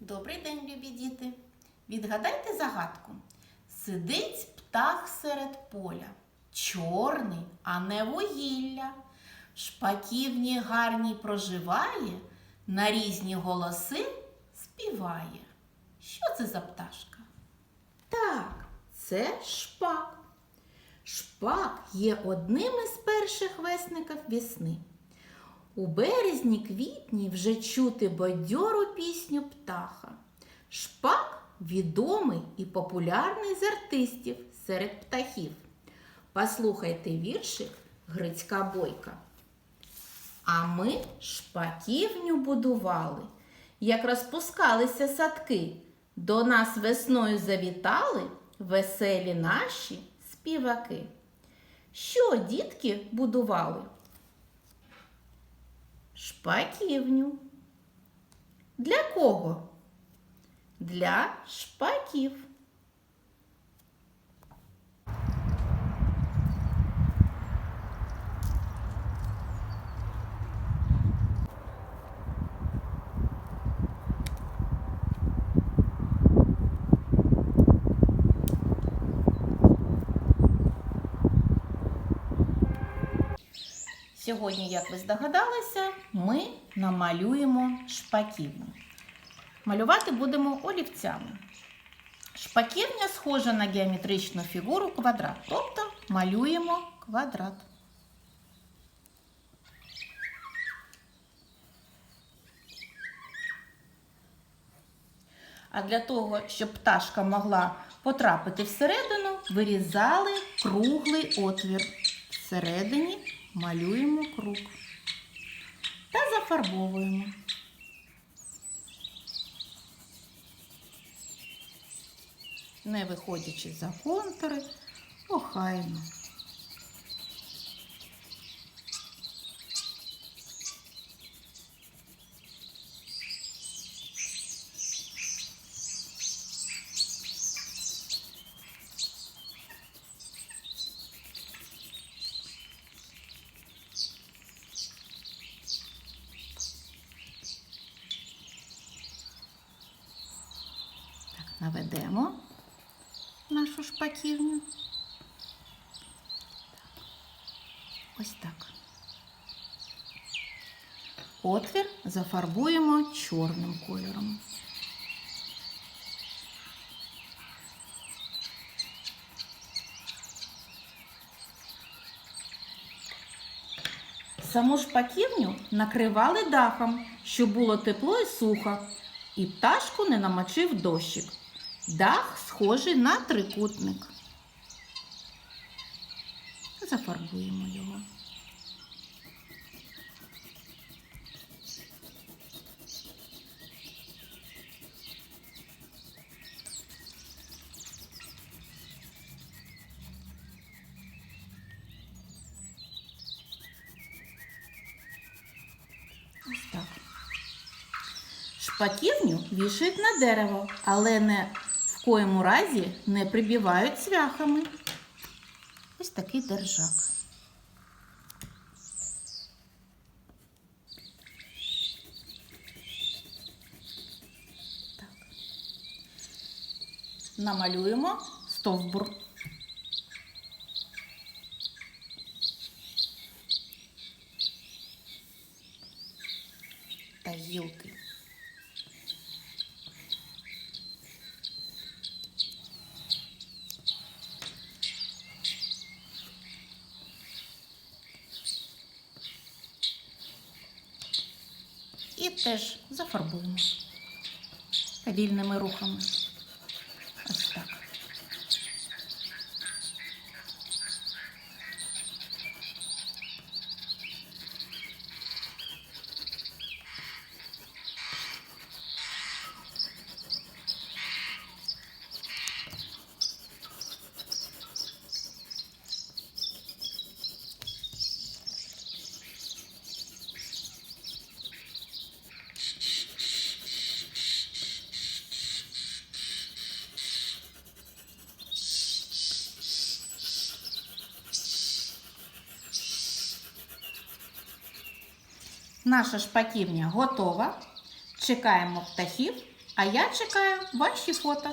Добрий день, любі діти! Відгадайте загадку. Сидить птах серед поля, чорний, а не вугілля. Шпаківні гарній проживає, на різні голоси співає. Що це за пташка? Так, це шпак. Шпак є одним із перших весників весни. У березні квітні вже чути бадьору пісню птаха. Шпак відомий і популярний з артистів серед птахів. Послухайте віршик Грицька Бойка. А ми шпаківню будували, як розпускалися садки. До нас весною завітали веселі наші співаки. Що дітки будували? Шпаківню. Для кого? Для шпаків. Сьогодні, як ви здогадалися, ми намалюємо шпаківню. Малювати будемо олівцями. Шпаківня схожа на геометричну фігуру квадрат, тобто малюємо квадрат. А для того, щоб пташка могла потрапити всередину, вирізали круглий отвір. Всередині малюємо круг та зафарбовуємо. Не виходячи за контури, охайно. Наведемо нашу шпаківню. Ось так. Отвір зафарбуємо чорним кольором. Саму шпаківню накривали дахом, щоб було тепло і сухо, і пташку не намочив дощик. Дах схожий на трикутник. Зафарбуємо його. Шпаківню вішають на дерево, але не коєму разі не прибивають цвяхами. Ось такий держак. Так. Намалюємо стовбур. Та гілки. І теж зафарбуємо вільними рухами. Ось так. Наша шпаківня готова. Чекаємо птахів А я чекаю ваші фото.